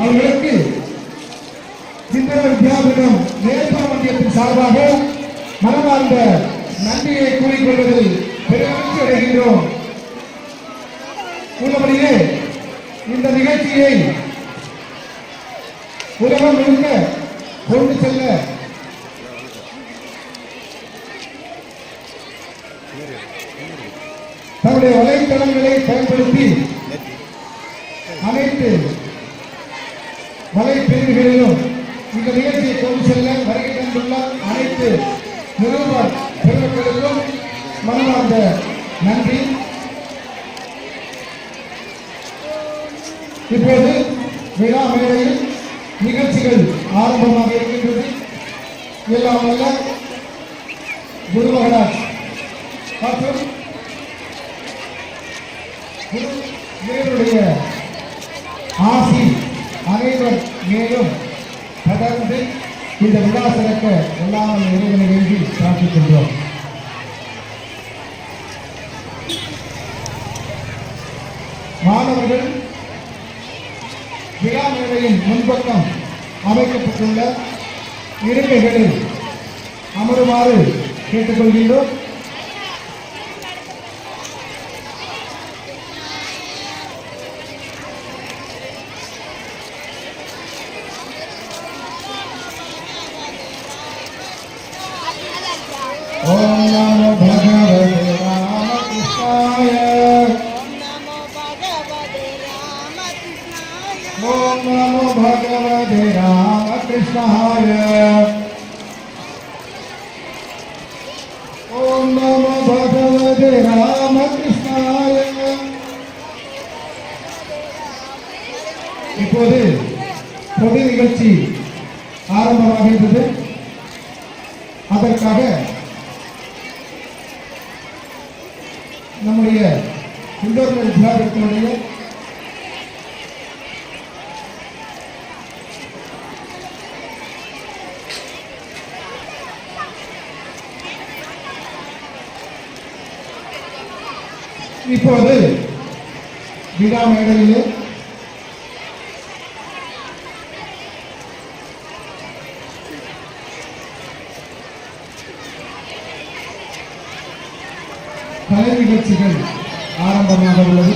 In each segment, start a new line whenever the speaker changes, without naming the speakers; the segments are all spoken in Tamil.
அவர்களுக்கு சிந்தன வித்யாபீடம் நேர்பா மண்டியத்தின் சார்பாக மனமார்ந்த நன்றியை கூறிக்கொள்வதில் பெருமகிழ்ச்சி அடைகின்றோம். உள்ளபடியே இந்த நிகழ்ச்சியை உலகம் முழுக்க கொண்டு செல்ல தன்னுடைய வலைத்தளங்களை பயன்படுத்தி அனைத்து வலைப்பிரிவுகளிலும் இந்த நிகழ்ச்சியை கொண்டு செல்ல வருகை தந்துள்ள அனைத்து நிறுவன பெருமக்களுக்கும் மனமார்ந்த நன்றி. இப்போது விழா மேடையில் நிகழ்ச்சிகள் ஆரம்பமாக இருக்கின்றது. எல்லாம் வல்ல குரு மகராஜ் மற்றும் குரு இவருடைய ஆசி அனைவர் மேலும் தொடர்ந்து இந்த விழா சிறக்க எல்லாம் இறைவனை வேண்டி பிரார்த்திக்கின்றோம். மாணவர்கள் விழா மேடையின் முன்பக்கம் அமைக்கப்பட்டுள்ள இருக்கைகளில் அமருமாறு கேட்டுக்கொள்கின்றோம். ஓம் நமோ பகவதே ராமகிருஷ்ணாய இப்போது பொது நிகழ்ச்சி ஆரம்பமாகின்றது அதற்காக இப்போது விழா மேடையிலே கலை நிகழ்ச்சிகள் ஆரம்பமாக உள்ளது.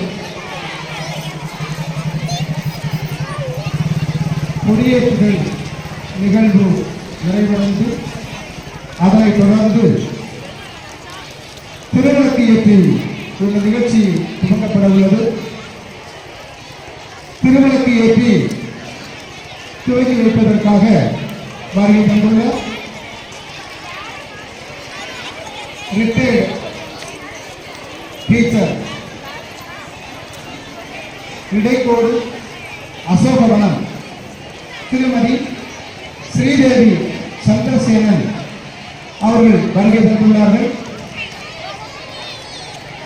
கொடியேற்றுதல் நிகழ்வு நிறைவடைந்து அதனைத் தொடர்ந்து திருநக்கியத்தில் இந்த நிகழ்ச்சி துவங்கப்பட உள்ளது. திருமணத்தை ஏற்றி துவங்கி வைப்பதற்காக வருகை தந்துள்ள ரிட்டையர்ட் டீச்சர் இடைக்கோடு அசோகவனம் திருமதி ஸ்ரீதேவி சந்திரசேனன் அவர்கள் வருகை தந்துள்ளார்கள்.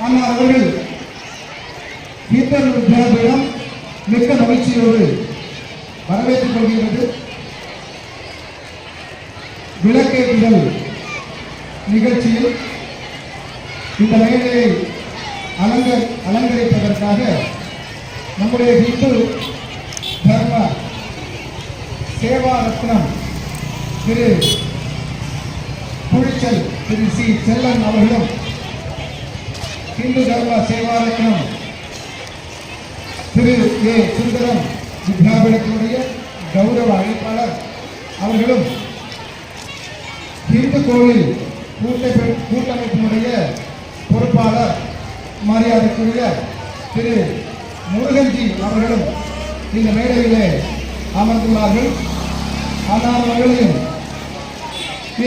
அண்ணா அவர்கள் கீர்த்தன் வித்யாபீடம் மிக்க மகிழ்ச்சியோடு வரவேற்றுக் கொள்கிறது விளக்கேற்றுதல் நிகழ்ச்சியில் இந்த மேடையை அலங்க அலங்கரிப்பதற்காக நம்முடைய இந்து தர்ம சேவா ரத்னம் திரு புழிச்சல் திரு சி. செல்லன் அவர்களும் இந்து தர்ம சேவாலயம் திரு ஏ. சுந்தரம் வித்யாபீடத்தினுடைய கௌரவ அழைப்பாளர். அவர்களும் இந்து கோவில் கூட்டமை கூட்டமைப்பினுடைய பொறுப்பாளர். மரியாதைக்குரிய திரு முருகன்ஜி அவர்களும் இந்த மேடையிலே அமர்ந்துள்ளார்கள். ஆனால் அவர்களையும்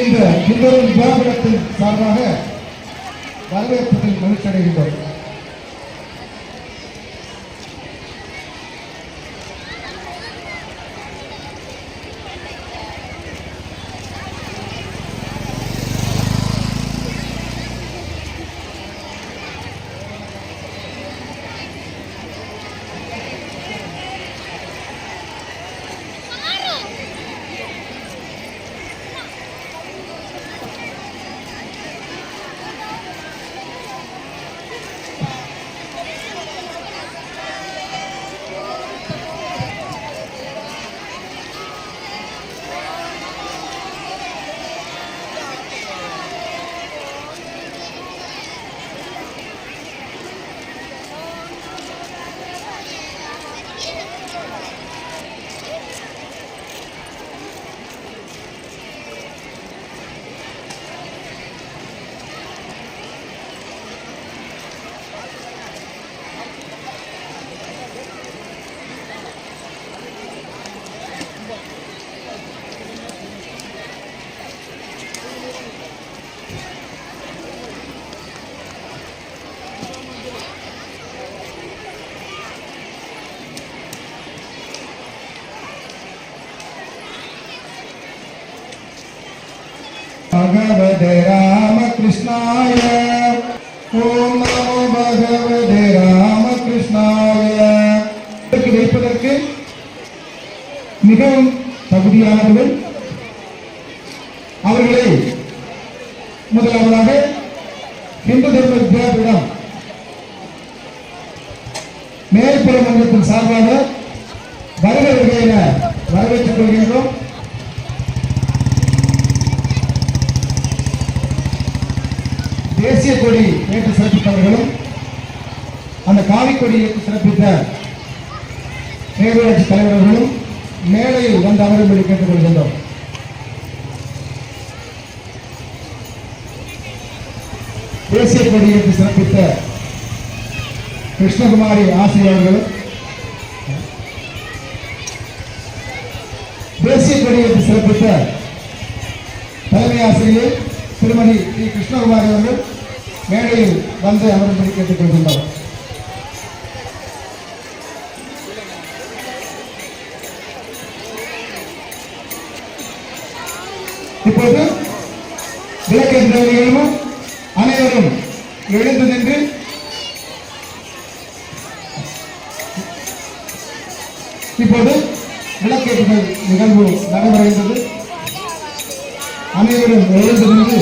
இந்த இந்தொரு வித்யாபீடத்தின் சார்பாக வரவேற்பதில் மகிழ்ச்சி அடைகின்றோம் பகவதே ராமகிருஷ்ணாய ஓம் நமோ பகவதே ராமகிருஷ்ணாய வைப்பதற்கு மிகவும் தகுதியானவர்கள் அவர்களை முதலாவதாக இந்து தர்ம வித்யாபீடம் மேற்புற மன்றத்தின் சார்பாக வருக வரவேற்றுக் கொள்கின்றோம் தேசிய இயக்கத்தை சிறப்பித்தவர்களும் அந்த காவிக்கொடி கொடி சிறப்பித்த பேரூராட்சி தலைவர்களும் மேடையில் வந்து அமரும்படி கேட்டுக் கொள்கின்றோம். தேசிய கொடி இயக்கத்தை சிறப்பித்த கிருஷ்ணகுமாரி ஆசிரியர்களும் தேசிய கொடியேற்று சிறப்பித்த தலைமை ஆசிரியர் திருமதி டி கிருஷ்ணகுமாரி அவர்கள் மேடையில் வந்து அமரும்படி கேட்டுக் கொள்கின்றோம் இப்போது விளக்கேற்றவர்களும் அனைவரும் எழுந்து நின்று இப்போது விளக்கேற்றுதல் நிகழ்வு நடைபெறுகின்றது. அனைவரும் எழுந்து நின்று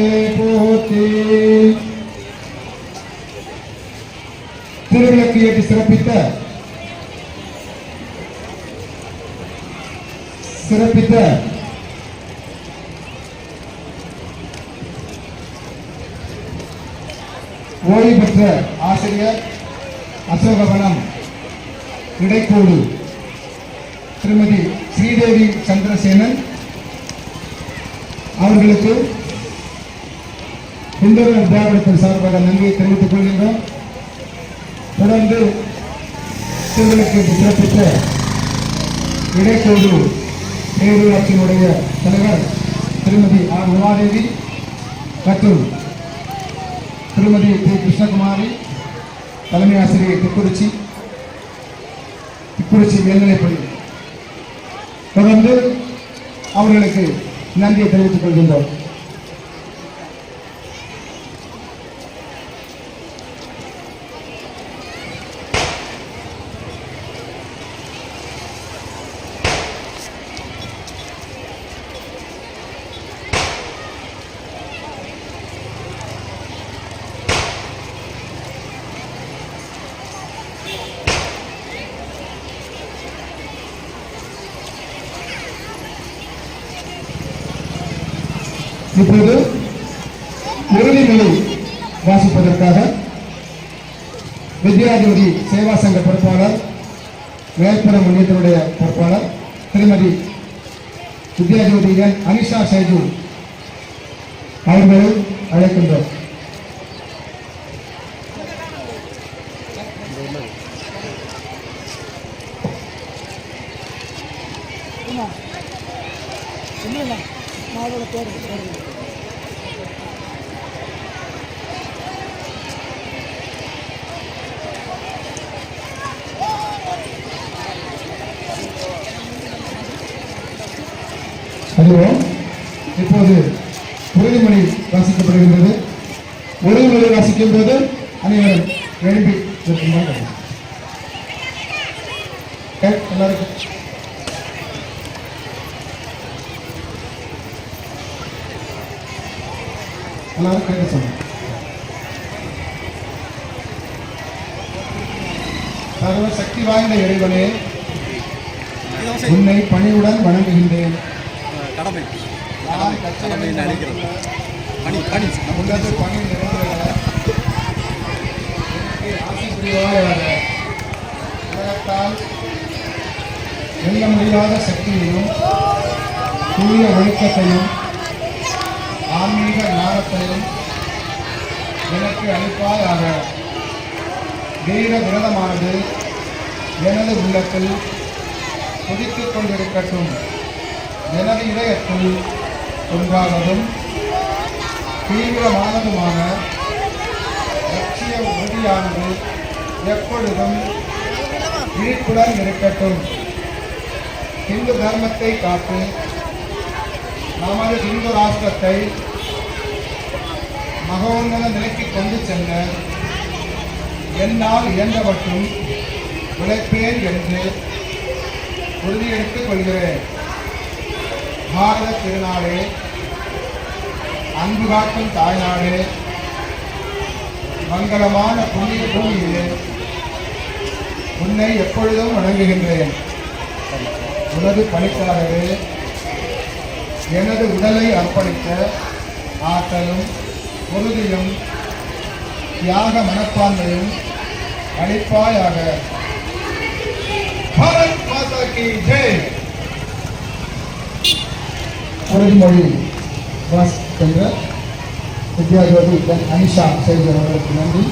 சிறப்பித்த சிறப்பித்த ஓய்வு பெற்ற ஆசிரியர் அசோகவனம் இடைக்கோடு திருமதி ஸ்ரீதேவி சந்திரசேனன் அவர்களுக்கு இந்துவன் திராவிடத்தின் சார்பாக நன்றியை தெரிவித்துக் கொள்கின்றோம். தொடர்ந்து திருவிளக்கு சிறப்பித்த இடைக்கோடு பேரூராட்சியினுடைய தலைவர் திருமதி ஆர். உமாதேவி மற்றும் திருமதி பி. கிருஷ்ணகுமாரி தலைமை ஆசிரியர் திக்குறிச்சி திக்குறிச்சி மேல்நிலைப்பள்ளி. தொடர்ந்து அவர்களுக்கு நன்றியை தெரிவித்துக் கொள்கின்றோம். இப்போது உறுதிமொழி வாசிப்பதற்காக வித்யாஜோதி சேவா சங்க பொறுப்பாளர் மேற்புற முன்னேற்றனுடைய பொறுப்பாளர் திருமதி வித்யாஜோதி அனிஷா சைஜு அவர்களை அழைக்கின்றோம்.
என்ன? மாவோட பேர் பேர்
வருகிறோம் இப்போது உறுதிமொழி வாசிக்கப்படுகின்றது. உறுதிமொழி வாசிக்கும் போது அனைவரும் எழுப்பி எல்லாருக்கும். சக்தி வாய்ந்த இறைவனே உன்னை பணியுடன் வணங்குகின்றேன்.
கடமை. கடமை
கச்சேரி
பணி பணி.
உங்களது உலகத்தால் வெல்ல முடியாத சக்தியையும் தூய ஒழுக்கத்தையும் ஆன்மீக ஞானத்தையும் எனக்கு அளிப்பாயாக வீர விரதமானது எனது உள்ளத்தில் கொதித்துக் கொண்டிருக்கட்டும். எனது இதயத்தில் ஒன்றானதும் தீவிரமானதுமான லட்சிய உறுதியானது எப்பொழுதும் விழிப்புடன் இருக்கட்டும். இந்து தர்மத்தை காத்து நமது இந்து ராஷ்டிரத்தை மகோன்னத நிலைக்கு கொண்டு செல்ல என்னால் இயன்றவற்றும் உழைப்பேன் என்று உறுதியெடுத்துக் கொள்கிறேன். பாரத திருநாளே. அன்பு காக்கும் தாய்நாடு. மங்களமான புண்ணிய பூமியிலே உன்னை எப்பொழுதும் வணங்குகின்றேன். உனது பணிக்காகவே எனது உடலை அர்ப்பணித்த ஆற்றலும் உறுதியும் தியாக மனப்பான்மையும் அளிப்பாயாக. பாரத் மாதா கி ஜெய்! உறுதிமொழி வாசிக்கின்ற வித்யாஜோதி அனிஷா செய்தி அவர்களுக்கு நன்றி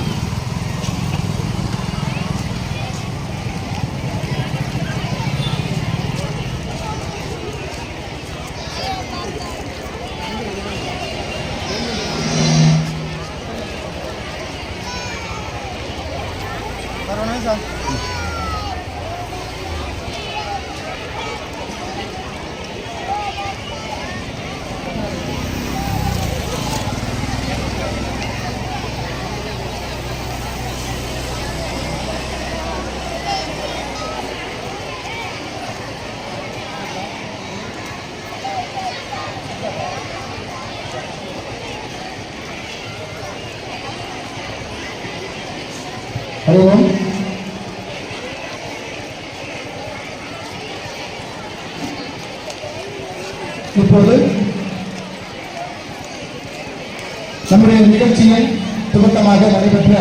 ஹரி ஓம் இப்போது நம்முடைய நிகழ்ச்சியை துவக்கமாக நடைபெற்ற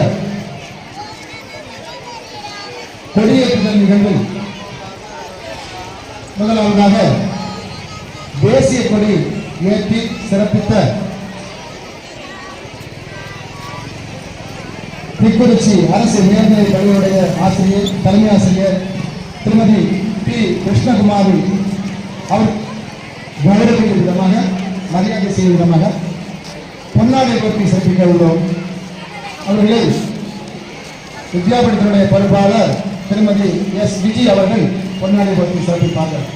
கொடியேற்றுதல் நிகழ்வில் முதலாவதாக தேசிய கொடி ஏற்றி சிறப்பித்த திருக்குறிச்சி அரசு உயர்நிலை பள்ளியுடைய ஆசிரியர் தலைமை ஆசிரியர் திருமதி பி. கிருஷ்ணகுமாரி அவர் கௌரவிக்கும் விதமாக மரியாதை செய்யும் விதமாக பொன்னாடை போட்டி சிறப்பிக்க உள்ளோம். அவர்களை வித்யாபீடத்தினுடைய பொறுப்பாளர் திருமதி எஸ். விஜி அவர்கள் பொன்னாடை போட்டி சிறப்பிப்பார்கள்